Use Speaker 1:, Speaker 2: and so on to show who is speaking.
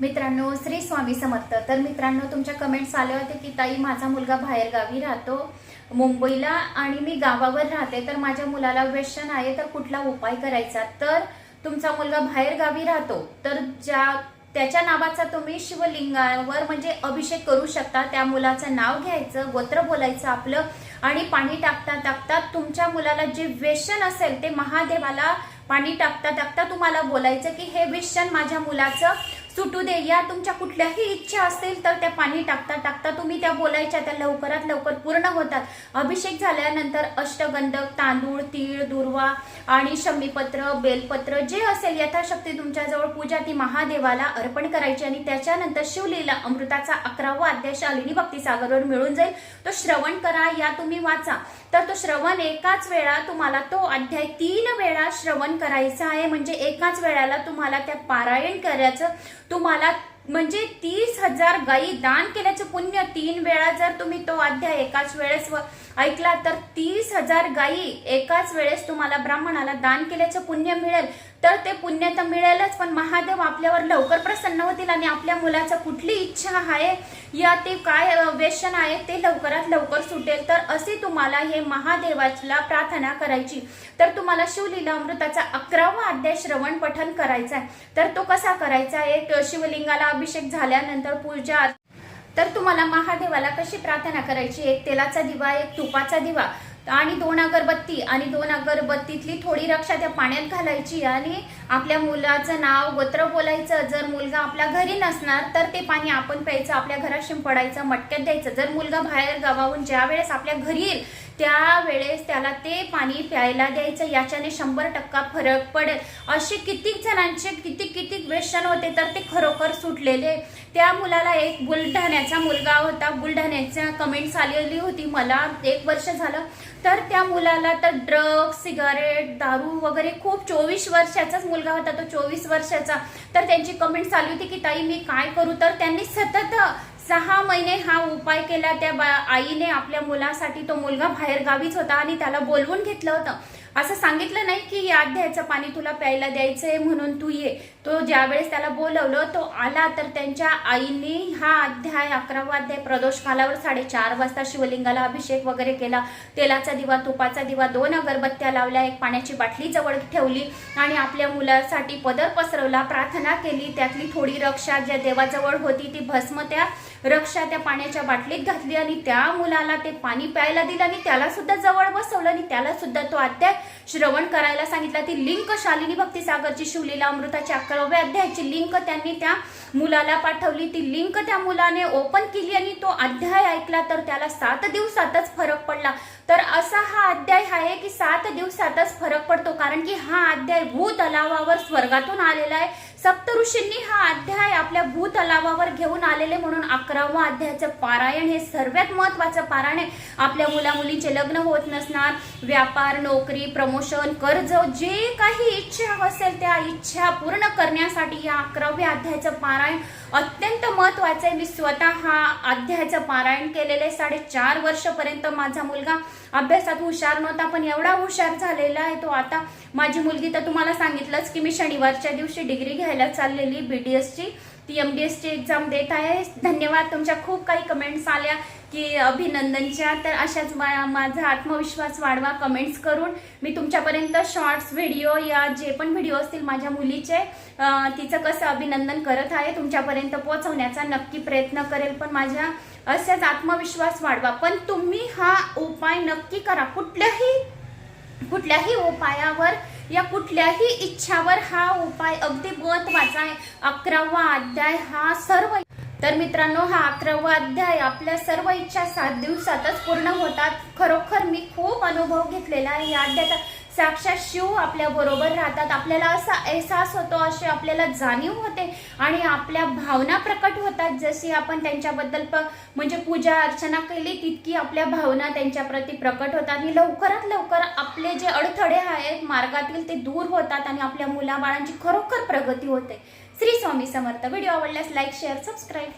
Speaker 1: मित्रांनो श्री स्वामी समर्थ. तर मित्रांनो तुमच्या कमेंट्स आले होते की ताई माझा मुलगा बाहेरगावी राहतो मुंबईला आणि मी गावावर राहते. तर माझ्या मुलाला व्यसन आहे तर कुठला उपाय करायचा? तर तुमचा मुलगा बाहेरगावी राहतो. तर ज्या त्याच्या नावाचा तुम्ही शिवलिंगावर म्हणजे अभिषेक करू शकता. त्या मुलाचं नाव घ्यायचं गोत्र बोलायचं आपलं आणि पाणी टाकता टाकता तुमच्या मुलाला जे व्यसन असेल ते महादेवाला पाणी टाकता टाकता तुम्हाला बोलायचं की हे व्यसन माझ्या मुलाचं सुटू दे. या तुमच्या कुठल्याही इच्छा असतील तर त्या पाणी टाकता टाकता तुम्ही त्या बोलायच्या त्या लवकरात लवकर पूर्ण होतात. अभिषेक झाल्यानंतर अष्टगंधक तांदूळ तीळ दुर्वा आणि शमीपत्र बेलपत्र जे असेल यथाशक्ती तुमच्याजवळ पूजा ती महादेवाला अर्पण करायची आणि त्याच्यानंतर शिवलीला अमृताचा अकरावा अध्याय शालिनी भक्तीसागरवर मिळून जाईल. तो श्रवण करा या तुम्ही वाचा. तर तो श्रवण एकाच वेळा तुम्हाला तो अध्याय तीन वेळा श्रवण करायचा आहे. म्हणजे एकाच वेळाला तुम्हाला त्या पारायण करायचं तुम्हाला म्हणजे तीस हजार गायी दान केल्याचं पुण्य तीन वेळा जर तुम्ही तो अध्याय एकाच वेळेस व- ऐकला तर तीस हजार गायी एकाच वेळेस तुम्हाला ब्राह्मणाला दान केल्याचं पुण्य मिळेल. तर ते पुण्य तर मिळेलच पण महादेव आपल्यावर लवकर प्रसन्न होतील आणि आपल्या मुलाचं कुठली इच्छा आहे या ते काय व्यसन आहे ते लवकरात लवकर सुटेल. तर असे तुम्हाला हे महादेवाला प्रार्थना करायची. तर तुम्हाला शिवलीला अमृताचा अकरावा अध्याय श्रवण पठन करायचा आहे. तर तो कसा करायचा एक शिवलिंगाला अभिषेक झाल्यानंतर पूजा तर तुम्हाला महादेवाला कशी प्रार्थना करायची? एक तेलाचा दिवा एक तुपाचा दिवा. आणि दोन अगरबत्ती आणि दोन अगरबत्तीतली थोडी रक्षा त्या पाण्यात घालायची आणि आपल्या मुलाचं नाव गोत्र बोलायचं. जर मुलगा आपल्या घरी नसणार तर ते पाणी आपण प्यायचं आपल्या घरात शिंपडायचं मटक्यात द्यायचं. जर मुलगा बाहेर गावाहून ज्या वेळेस आपल्या घरी येईल त्यावेळेस त्याला ते पाणी प्यायला द्यायचं याच्याने शंभर टक्का फरक पडेल. असे कितीक जणांचे किती किती व्यसन होते तर ते खरोखर सुटलेले. त्या मुलाला एक बुलढाण्याचा मुलगा होता. बुलढाण्याच्या कमेंट्स आलेली होती. मला एक वर्ष झालं. तर त्या मुलाला तर ड्रग्स सिगारेट दारू वगैरे खूप चोवीस वर्षाचाच मुलगा होता. तो चोवीस वर्षाचा. तर त्यांची कमेंट्स आली होती की ताई मी काय करू? तर त्यांनी सतत सहा महिने हा उपाय केला. त्या बा आईने आपल्या मुलासाठी तो मुलगा बाहेर गावीच होता आणि त्याला बोलवून घेतलं होतं. असं सांगितलं नाही की याद द्यायचं पाणी तुला प्यायला द्यायचंय म्हणून तू ये. तो ज्यावेळेस त्याला बोलवलं तो आला तर त्यांच्या आईने हा अध्याय अकरावा अध्याय प्रदोष कालावर साडेचार वाजता शिवलिंगाला अभिषेक वगैरे केला. तेलाचा दिवा तुपाचा दिवा दोन अगरबत्त्या लावल्या एक पाण्याची बाटली जवळ ठेवली आणि आपल्या मुलासाठी पदर पसरवला प्रार्थना केली. त्यातली थोडी रक्षा ज्या देवाजवळ होती ती भस्म त्या रक्षा त्या पाण्याच्या बाटलीत घातली आणि त्या मुलाला ते पाणी प्यायला दिलं आणि त्याला सुद्धा जवळ बसवलं आणि त्याला सुद्धा तो अध्याय श्रवण करायला सांगितला. ती लिंक शालिनी भक्तीसागरची शिवलीला अमृताची अकराव्या अध्यायाची लिंक त्यांनी त्या मुलाला पाठवली. ती लिंक त्या मुलाने ओपन केली आणि तो अध्याय ऐकला तर त्याला सात दिवसातच फरक पडला. तर असा हा अध्याय आहे की सात दिवसातच फरक पडतो कारण की हा अध्याय भूतलावावर स्वर्गातून आलेला आहे. सप्त ऋषींनी हा अध्याय आपल्या भूतलावावर घेऊन आलेले म्हणून अकरावा अध्यायाचं पारायण हे सर्वात महत्वाचं पारायण आहे. आपल्या मुला मुलींचे लग्न होत नसणार व्यापार नोकरी प्रमोशन कर्ज जे काही इच्छा असेल त्या इच्छा पूर्ण करण्यासाठी या अकराव्या अध्यायाचं पारायण अत्यंत महत्वाचं आहे. मी स्वतः हा अध्यायाचं पारायण केलेलं आहे. साडेचार वर्षपर्यंत माझा मुलगा अभ्यासात हुशार नव्हता पण एवढा हुशार झालेला आहे तो. आता माझी मुलगी तर तुम्हाला सांगितलंच की मी शनिवारच्या दिवशी डिग्री घ्यायला चाललेली बी डी एसची ती एम डी एसची एक्झाम देत आहे. धन्यवाद. तुमच्या खूप काही कमेंट्स आल्या की अभिनंदनच्या. तर अशाच माझा आत्मविश्वास वाढवा कमेंट्स करून. मी तुमच्यापर्यंत शॉर्ट्स व्हिडिओ या जे पण व्हिडिओ असतील माझ्या मुलीचे तिचं कसं अभिनंदन करत आहे तुमच्यापर्यंत पोहोचवण्याचा नक्की प्रयत्न करेल. पण माझ्या असाच आत्मविश्वास वाढवा. पण तुम्ही हा उपाय नक्की करा. कुठल्याही कुठल्याही उपायावर या कुठल्याही इच्छावर हा उपाय अगदी महत्त्वाचा आहे अकरावा अध्याय हा सर्व तर मित्रांनो हा अकरावा अध्याय आपल्या सर्व इच्छा सात दिवसातच पूर्ण होतात. खरोखर मी खूप अनुभव घेतलेला आहे. या अध्यायाचा साक्षात शिव आपल्या बरोबर राहतात. आपल्याला असा अहसास होतो अशी आपल्याला जाणीव होते आणि आपल्या भावना प्रकट होतात. जशी आपण त्यांच्याबद्दल प म्हणजे पूजा अर्चना केली तितकी आपल्या भावना त्यांच्याप्रती प्रकट होतात. आणि लवकरात लवकर आपले जे अडथळे आहेत मार्गातील ते दूर होतात आणि आपल्या मुलाबाळांची खरोखर प्रगती होते. श्री स्वामी समर्थ. व्हिडिओ आवडल्यास लाईक शेअर सबस्क्राईब